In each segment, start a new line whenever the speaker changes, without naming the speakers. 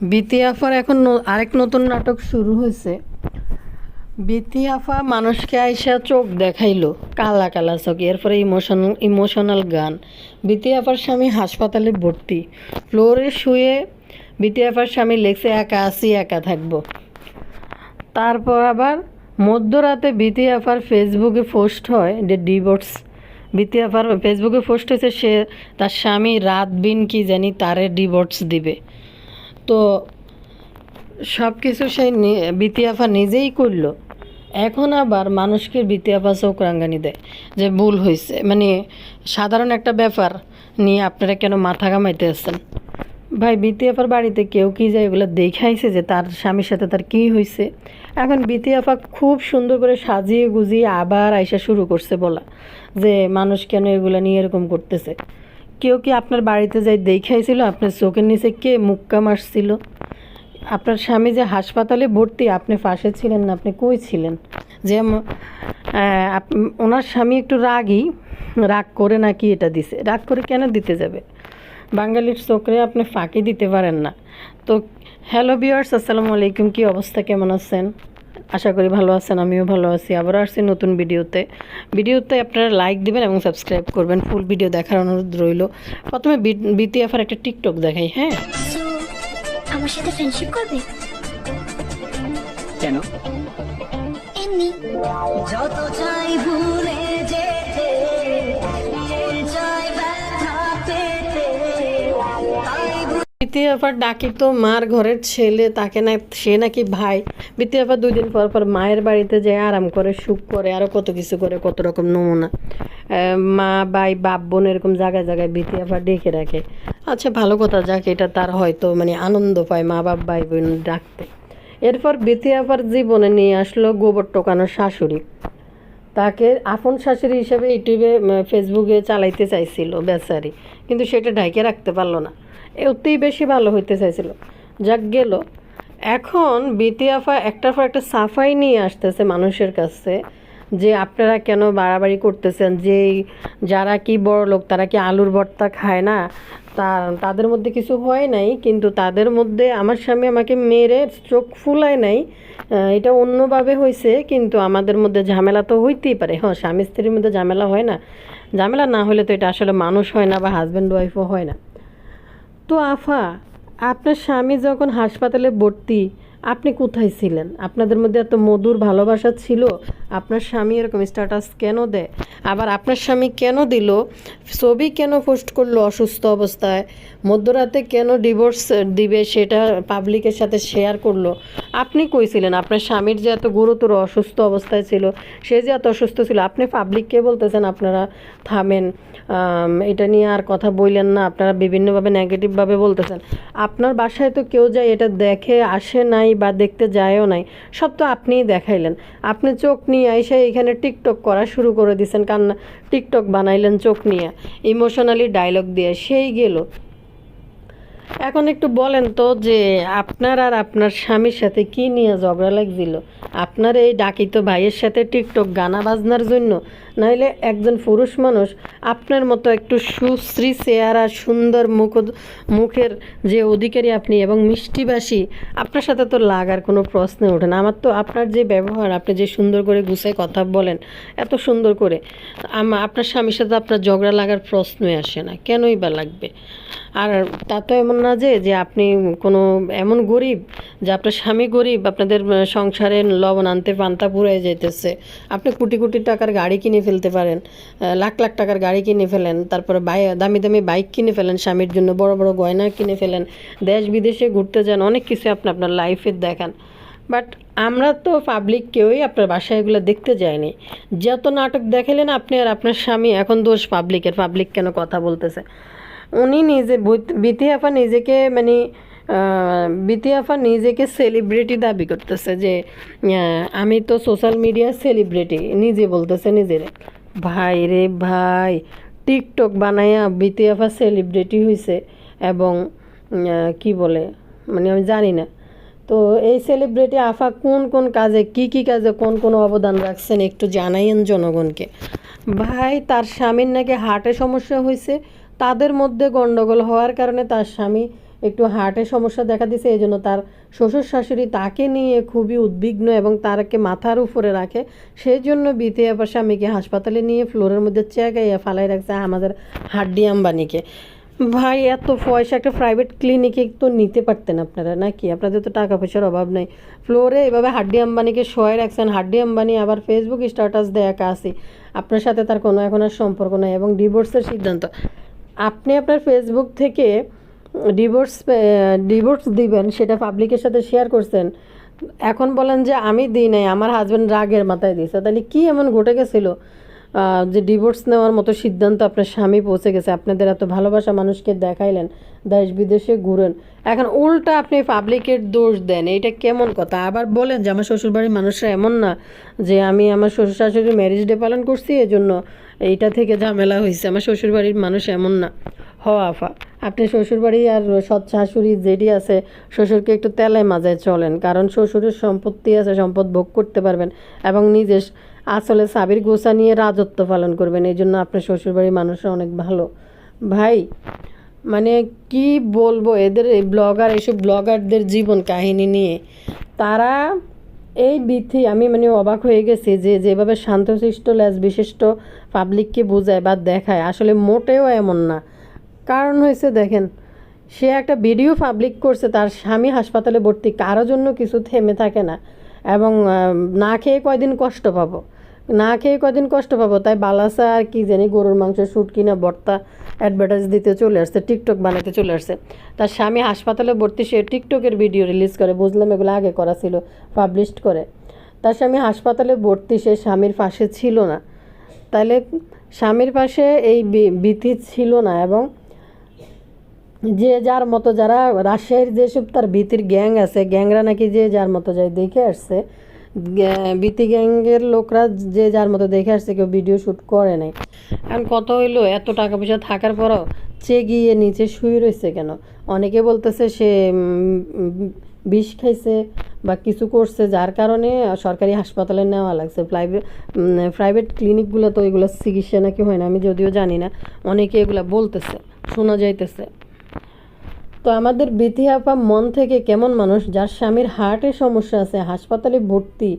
বিতি এখন আরেক নতুন নাটক শুরু হয়েছে। বিতি মানুষকে আইসা চোখ দেখাইলো, কালা কালা চোখ, এরপরে ইমোশনাল ইমোশনাল গান। বিতি স্বামী হাসপাতালে ভর্তি। ফ্লোরে শুয়ে বিতি আফার স্বামী লেখছে, একা আসি একা থাকব। তারপর আবার মধ্যরাতে বিতি আফার ফেসবুকে পোস্ট হয়, যে ডিভোর্স। বিতি ফেসবুকে পোস্ট হয়েছে, সে তার স্বামী রাত বিন কি জানি তারে ডিভোর্স দিবে। তো সব কিছু সেই নি- বিতি আফা নিজেই করল। এখন আবার মানুষকে বিতি আফা চোখ রাঙ্গানি দেয় যে ভুল হয়েছে মানে সাধারণ একটা ব্যাপার নিয়ে আপনারা কেন মাথা ঘামাইতে আসছেন? ভাই বিতি আপার বাড়িতে কেউ কি যায় এগুলো দেখাইছে যে তার স্বামীর সাথে তার কি হয়েছে এখন বিতি আপা খুব সুন্দর করে সাজিয়ে গুজিয়ে আবার আইসা শুরু করছে বলা, যে মানুষ কেন এগুলো নিয়ে এরকম করতেছে? কেউ কি আপনার বাড়িতে যাই দেখাইছিল? আপনার চোখের নিচে কে মুক্কা মারছিল? আপনার স্বামী যে হাসপাতালে ভর্তি, আপনি পাশে ছিলেন না, আপনি কই ছিলেন? যে ওনার স্বামী একটু রাগই রাগ করে নাকি এটা দিছে? রাগ করে কেন দিতে যাবে? বাঙালির চোখে আপনি ফাঁকি দিতে পারেন না। তো, হ্যালো বিয়ার্স আসসালামু আলাইকুম, কি অবস্থা? কেমন আছেন? আশা করি ভালো আছেন আমিও ভালো আছি। আবারও আসছি নতুন ভিডিওতে। ভিডিওতে আপনারা লাইক দিবেন এবং সাবস্ক্রাইব করবেন। ফুল ভিডিও দেখার অনুরোধ রইল। প্রথমে বিটিএফের একটা টিকটক দেখাই হ্যাঁ?
আমার সাথে ফ্রেন্ডশিপ করবে?
কেন?
এমনি।
যত চাই
বিতি আপার ডাকি তো মার ঘরের ছেলে, তাকে না সে নাকি ভাই। বিতি আপা দুই দিন পর পর মায়ের বাড়িতে যায়, আরাম করে, সুখ করে আরও কত কিছু করে, কত রকম নমুনা। মা ভাই বাপ, বোন এরকম জায়গায় জায়গায় বিতি আপা ডেকে রাখে। আচ্ছা ভালো কথা, যাক, এটা তার হয়তো মানে আনন্দ পায়, মা, বাপ ভাই বোন ডাকতে। এরপর বিতি আপার জীবনে নিয়ে আসলো গোবর টোকানোর শাশুড়ি। তাকে আপন শাশুড়ি হিসেবে ইউটিউবে ফেসবুকে চালাইতে চাইছিল বেচারি। কিন্তু সেটা ঢাইকে রাখতে পারল না। এতেই বেশি ভালো হইতে চাইছিল। যাক গেল। এখন বিতিয়াফা একটার পর একটা সাফাই নিয়ে আসতেছে মানুষের কাছে যে আপনারা কেন বাড়াবাড়ি করতেছেন? যে যারা কি বড় লোক, তারা কি আলুর ভর্তা খায় না? তা, তাদের মধ্যে কিছু হয় নাই, কিন্তু তাদের মধ্যে আমার স্বামী আমাকে মেরে চোখ ফুলায় নাই। এটা অন্যভাবে হয়েছে কিন্তু আমাদের মধ্যে ঝামেলা তো হইতেই পারে। হ্যাঁ স্বামী স্ত্রীর মধ্যে ঝামেলা হয় না। ঝামেলা না হলে তো এটা আসলে মানুষ হয় না বা হাজব্যান্ড ওয়াইফও হয় না। তো আফা আপনার স্বামী যখন হাসপাতালে ভর্তি আপনি কোথায় ছিলেন? আপনাদের মধ্যে এত মধুর ভালোবাসা ছিল, আপনার স্বামী এরকম স্ট্যাটাস কেন দেয়? আবার আপনার স্বামী কেন দিল? ছবি কেন পোস্ট করল অসুস্থ অবস্থায়? মধ্যরাতে কেন ডিভোর্স দিবে সেটা পাবলিকের সাথে শেয়ার করল? আপনি কইছিলেন আপনার স্বামীর যে এত গুরুতর অসুস্থ অবস্থায় ছিল, সে যে এত অসুস্থ ছিল, আপনি পাবলিককে বলতেছেন আপনারা থামেন এটা নিয়ে আর কথা বললেন না, আপনারা বিভিন্নভাবে নেগেটিভভাবে বলতেছেন। আপনার বাসায় তো কেউ যায় এটা দেখে, আসে নাই বা দেখতে যায়ও নাই, সব তো আপনিই দেখাইলেন। আপনি চোখ নিয়ে এসে এখানে টিকটক করা শুরু করে দিয়েছেন কান্না টিকটক বানাইলেন চোখ নিয়ে, ইমোশনালি ডায়লগ দিয়ে সেই গেল। এখন একটু বলেন তো যে আপনার আর আপনার স্বামীর সাথে কি নিয়ে ঝগড়া লাগছিল? আপনার এই ডাকিত ভাইয়ের সাথে টিকটক গানা বাজনার জন্য নাহলে একজন পুরুষ মানুষ আপনার মতো একটু সুশ্রী, চেহারা, সুন্দর মুখ মুখের যে অধিকারী আপনি এবং মিষ্টিবাসী, আপনার সাথে তো লাগার কোনো প্রশ্ন ওঠে না। আমার তো আপনার যে ব্যবহার, আপনি যে সুন্দর করে গুছায় কথা বলেন, এত সুন্দর করে আপনার স্বামীর সাথে আপনার ঝগড়া লাগার প্রশ্নই আসে না। কেনই বা লাগবে? আর তা তো এমন না যে যে আপনি কোনো এমন গরিব যে আপনার স্বামী গরিব, আপনাদের সংসারে লবণ আনতে পান্তা পুরাই যেতেছে আপনি কোটি কোটি টাকার গাড়ি কিনে ফেলতে পারেন লাখ লাখ টাকার গাড়ি কিনে ফেলেন, তারপরে বাই, দামি দামি বাইক কিনে ফেলেন, স্বামীর জন্য বড় বড় গয়না কিনে ফেলেন, দেশ বিদেশে ঘুরতে যান, অনেক কিছু আপনি আপনার লাইফে দেখান। বাট আমরা তো পাবলিক কেউই আপনার বাসায় এগুলো দেখতে যায়নি যত নাটক দেখালেন আপনি আর আপনার স্বামী, এখন দোষ পাবলিকের পাবলিক কেন কথা বলতেছে? উনি নিজে বিতি আপা নিজেকে মানে বিতি আপা নিজেকে সেলিব্রিটি দাবি করতেছে যে আমি তো সোশ্যাল মিডিয়ার সেলিব্রিটি নিজে বলতেছে নিজের। ভাই রে ভাই টিকটক বানাইয়া বিতি আপা সেলিব্রিটি হয়েছে এবং কি বলে মানে আমি জানি না। তো এই সেলিব্রিটি আফা কোন কোন কাজে, কি কি কাজে, কোন কোন অবদান রাখছেন একটু জানাইয়েন জনগণকে। ভাই, তার স্বামীর নাকি হার্টে সমস্যা হয়েছে তাদের মধ্যে গন্ডগোল হওয়ার কারণে তার স্বামী একটু হার্টের সমস্যা দেখা দিছে এই জন্য তার শ্বশুর শাশুড়ি তাকে নিয়ে খুবই উদ্বিগ্ন এবং তারকে মাথার উপরে রাখে। সেই জন্য বিতে আবার স্বামীকে হাসপাতালে নিয়ে ফ্লোরের মধ্যে চেয়াগাইয়া ফালাই রাখছে আমাদের হাড্ডি আম্বানিকে। ভাই, এত পয়সা একটা প্রাইভেট ক্লিনিকে তো নিতে পারতেন আপনারা নাকি? আপনাদের তো টাকা পয়সার অভাব নেই। ফ্লোরে এভাবে হাড্ডি আম্বানিকে শোয় রাখছেন। হাড্ডি আম্বানি আবার ফেসবুক স্ট্যাটাস দেয় আসি আপনার সাথে তার কোনো এখন আর সম্পর্ক নাই এবং ডিভোর্সের সিদ্ধান্ত। আপনি আপনার ফেসবুক থেকে ডিভোর্স ডিভোর্স দিবেন, সেটা পাবলিকের সাথে শেয়ার করছেন। এখন বলেন যে, আমি দিই নাই, আমার হাজব্যান্ড রাগের মাথায় দিয়েছে। তাহলে কি এমন ঘটে গেছিল? যে ডিভোর্স নেওয়ার মতো সিদ্ধান্ত আপনার স্বামী পৌঁছে গেছে। আপনাদের এত ভালোবাসা মানুষকে দেখাইলেন, দেশ বিদেশে ঘুরেন। এখন উল্টা আপনি পাবলিকের দোষ দেন, এইটা কেমন কথা? আবার বলেন যে আমার শ্বশুরবাড়ির মানুষরা এমন না যে আমি আমার শ্বশুর শাশুড়ির ম্যারেজ ডে পালন করছি, এজন্য এইটা থেকে ঝামেলা হয়েছে আমার শ্বশুরবাড়ির মানুষ এমন না। হ, আফা, আপনি শ্বশুরবাড়ি আর সৎ শাশুড়ি যেটি আছে, শ্বশুরকে একটু তেলায় মাজায় চলেন, কারণ শ্বশুরের সম্পত্তি আছে, সম্পদ ভোগ করতে পারবেন এবং নিজের আসলে সাবির গোসা নিয়ে রাজত্ব পালন করবেন, এই জন্য আপনার শ্বশুরবাড়ির মানুষরা অনেক ভালো। ভাই মানে কি বলব, এদের এই ব্লগার, এইসব ব্লগারদের জীবন কাহিনী নিয়ে। তারা এই বিথি, আমি মানে অবাক হয়ে গেছি যে যেভাবে শান্তশিষ্ট ল্যাস বিশিষ্ট পাবলিককে বোঝায় বা দেখায়, আসলে মোটেও এমন না। কারণ হয়েছে, দেখেন, সে একটা ভিডিও পাবলিক করছে, তার স্বামী হাসপাতালে ভর্তি কারোর জন্য কিছু থেমে থাকে না। এবং না খেয়ে কয়দিন কষ্ট পাবো। না খেয়ে কদিন কষ্ট পাবো? তাই বালাসা আর কি জানি গরুর মাংস শুট কিনা বর্তা অ্যাডভার্টাইজ দিতে চলে আসছে টিকটক বানাতে চলে আসছে। তার স্বামী হাসপাতালে ভর্তি, সে টিকটকের ভিডিও রিলিজ করে, বুঝলাম এগুলো আগে করা ছিল পাবলিশ করে। তার স্বামী হাসপাতালে ভর্তি, সে স্বামীর পাশে ছিল না। তাহলে স্বামীর পাশে এই বিথি ছিল না এবং যে যার মতো যারা, রাজশাহীর যেসব তার বিতির গ্যাং আছে গ্যাংরা নাকি যে যার মতো যায় দেখে আসছে বিতি গ্যাংয়ের লোকরা যে যার মতো দেখে আসছে, কেউ ভিডিও শ্যুট করে নাই। এখন কত হইল, এত টাকা পয়সা থাকার পরও চে গিয়ে নিচে শুয়ে রয়েছে কেন? অনেকে বলতেছে সে বিষ খাইছে বা কিছু করছে, যার কারণে সরকারি হাসপাতালে নেওয়া লাগছে। প্রাইভেট প্রাইভেট ক্লিনিকগুলো তো এগুলো চিকিৎসা নাকি হয় না, আমি যদিও জানি না। অনেকে এগুলো বলতেছে, শোনা যাইতেছে। তো আমাদের বিথি আফা মন থেকে কেমন মানুষ? যার স্বামীর হার্টে সমস্যা আছে, হাসপাতালে ভর্তি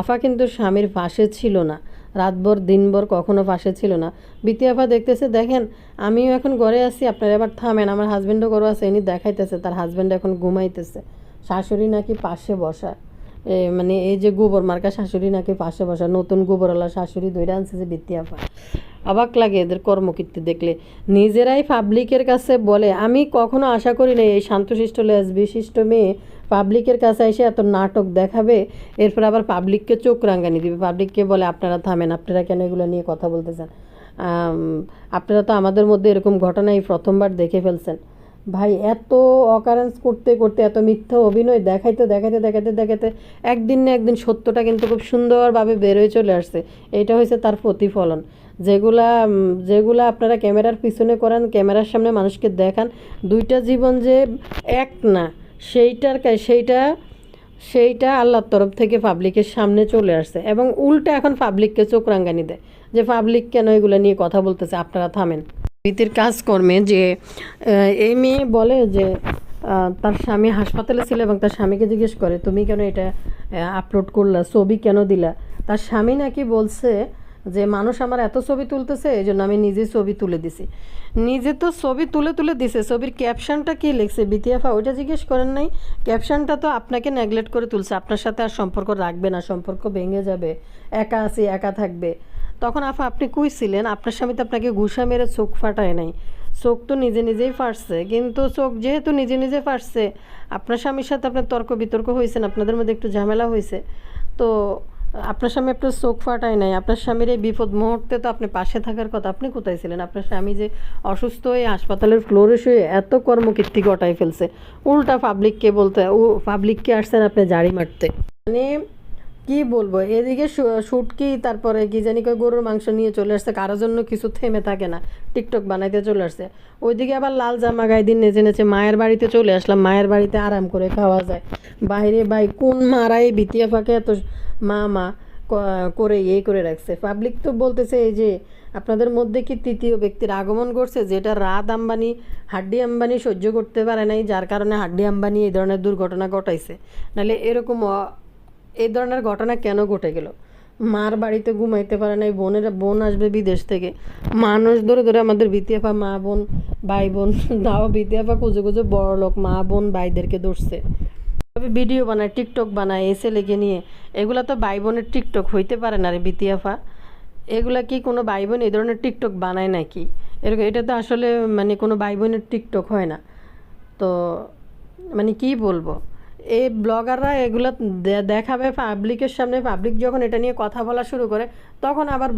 আফা কিন্তু স্বামীর পাশে ছিল না। রাতভর, দিনভর কখনো পাশে ছিল না। বিতি আফা দেখতেছে, দেখেন, আমিও এখন ঘরে আছি, আপনারা এবার থামেন, আমার হাজব্যান্ডও ঘরে আছে, ইনি দেখাইতেছে, তার হাজব্যান্ড এখন ঘুমাইতেছে। শাশুড়ি নাকি পাশে বসা মানে এই যে গোবর মার্কা শাশুড়ি নাকি পাশে বসা, নতুন গোবরওয়ালা শাশুড়ি দইটা আনছে যে বিত্তি আপা অবাক লাগে এদের কর্মকীর্তি দেখলে। নিজেরাই পাবলিকের কাছে বলে, আমি কখনো আশা করি না এই শান্তশিষ্ট লেস বিশিষ্ট মেয়ে পাবলিকের কাছে এসে এত নাটক দেখাবে, এরপর আবার পাবলিককে চোখ রাঙ্গানি দিবে। পাবলিককে বলে, আপনারা থামেন, আপনারা কেন এগুলো নিয়ে কথা বলতে চান আপনারা তো আমাদের মধ্যে এরকম ঘটনা এই প্রথমবার দেখে ফেলছেন। ভাই, এত অকারেন্স করতে করতে, এত মিথ্যা অভিনয় দেখাইতে দেখাইতে দেখাইতে দেখাইতে একদিন না একদিন সত্যটা কিন্তু খুব সুন্দরভাবে বেরোয় চলে আসছে। এটা হয়েছে তার প্রতিফলন। যেগুলা যেগুলা আপনারা ক্যামেরার পিছনে করেন, ক্যামেরার সামনে মানুষকে দেখান, দুইটা জীবন যে এক না, সেইটার সেইটা সেইটা আল্লাহর তরফ থেকে পাবলিকের সামনে চলে আসছে এবং উল্টা এখন পাবলিককে চোখ রাঙ্গানি দেয় যে পাবলিক কেন এগুলো নিয়ে কথা বলতেছে? আপনারা থামেন। রীতির কাজকর্মে যে এই মেয়ে বলে যে তার স্বামী হাসপাতালে ছিল এবং তার স্বামীকে জিজ্ঞেস করে, তুমি কেন এটা আপলোড করলা? ছবি কেন দিলা? তার স্বামী নাকি বলছে যে, মানুষ আমার এত ছবি তুলতেছে, এই জন্য আমি নিজে ছবি তুলে দিছি। নিজে তো ছবি তুলে তুলে দিছে। ছবির ক্যাপশনটা কি লিখছে? বিতিয়াফা ওইটা জিজ্ঞেস করেন নাই। ক্যাপশনটা তো আপনাকে নেগলেক্ট করে তুলছে। আপনার সাথে আর সম্পর্ক রাখবে না। সম্পর্ক ভেঙে যাবে। একা আছি, একা থাকবে। তখন আফা, আপনি কই ছিলেন আপনার স্বামী তো আপনাকে ঘুষা মেরে চোখ ফাটায় নাই। চোখ তো নিজে নিজেই ফাটছে, কিন্তু চোখ যেহেতু নিজে নিজে ফাটছে, আপনার স্বামীর সাথে আপনার তর্ক বিতর্ক হয়েছেন আপনাদের মধ্যে একটু ঝামেলা হয়েছে, তো আপনার স্বামী আপনার চোখ ফাটায় নাই, আপনার স্বামীর এই বিপদ মুহূর্তে তো আপনি পাশে থাকার কথা, আপনি কোথায় ছিলেন? আপনার স্বামী যে অসুস্থ হয়ে হাসপাতালের ফ্লোরে শুয়ে এত কর্মকীর্তি ঘটাই ফেলছে, উল্টা পাবলিককে বলতে, ও পাবলিককে আসছেন আপনি জাড়ি মারতে। মানে কি বলব? এদিকে শুটকি, তারপরে কি জানি কয় গরুর মাংস নিয়ে চলে আসছে, কারোর জন্য কিছু থেমে থাকে না। টিকটক বানাইতে চলে আসছে। ওইদিকে আবার লাল জামা গায়ে দিন নেচে নেচে মায়ের বাড়িতে চলে আসলাম, মায়ের বাড়িতে আরাম করে খাওয়া যায়। বাইরে ভাই কোন মারাই বিতিয়া ফাঁকে এত মা মা করে ইয়ে করে রাখছে। পাবলিক তো বলতেছে এই যে, আপনাদের মধ্যে কি তৃতীয় ব্যক্তির আগমন করছে যেটা রাত আম্বানি, হাড্ডি আম্বানি সহ্য করতে পারে নাই, যার কারণে হাড্ডি আম্বানি এই ধরনের দুর্ঘটনা ঘটাইছে। নাহলে এরকম এই ধরনের ঘটনা কেন ঘটে গেল? মার বাড়িতে ঘুমাইতে পারে না এই বোনের, বোন আসবে বিদেশ থেকে। মানুষ ধরে ধরে আমাদের বিতিয়াপা মা, বোন, ভাই, বোন দাও বিতিয়াপা খুঁজে খুঁজে বড় লোক, মা, বোন, ভাইদেরকে ধরছে। তবে ভিডিও বানায়, টিকটক বানায় এসে লেগে নিয়ে। এগুলা তো ভাই বোনের টিকটক হইতে পারে না রে বিতিয়াফা এগুলা কি কোনো ভাই বোন এই ধরনের টিকটক বানায় নাকি? এরকম এটা তো আসলে মানে কোনো ভাই বোনের টিকটক হয় না। তো মানে কি বলব? এই ব্লগাররা এগুলো দেখাবে পাবলিকের সামনে পাবলিক যখন এটা নিয়ে কথা বলা শুরু করে, তখন আবার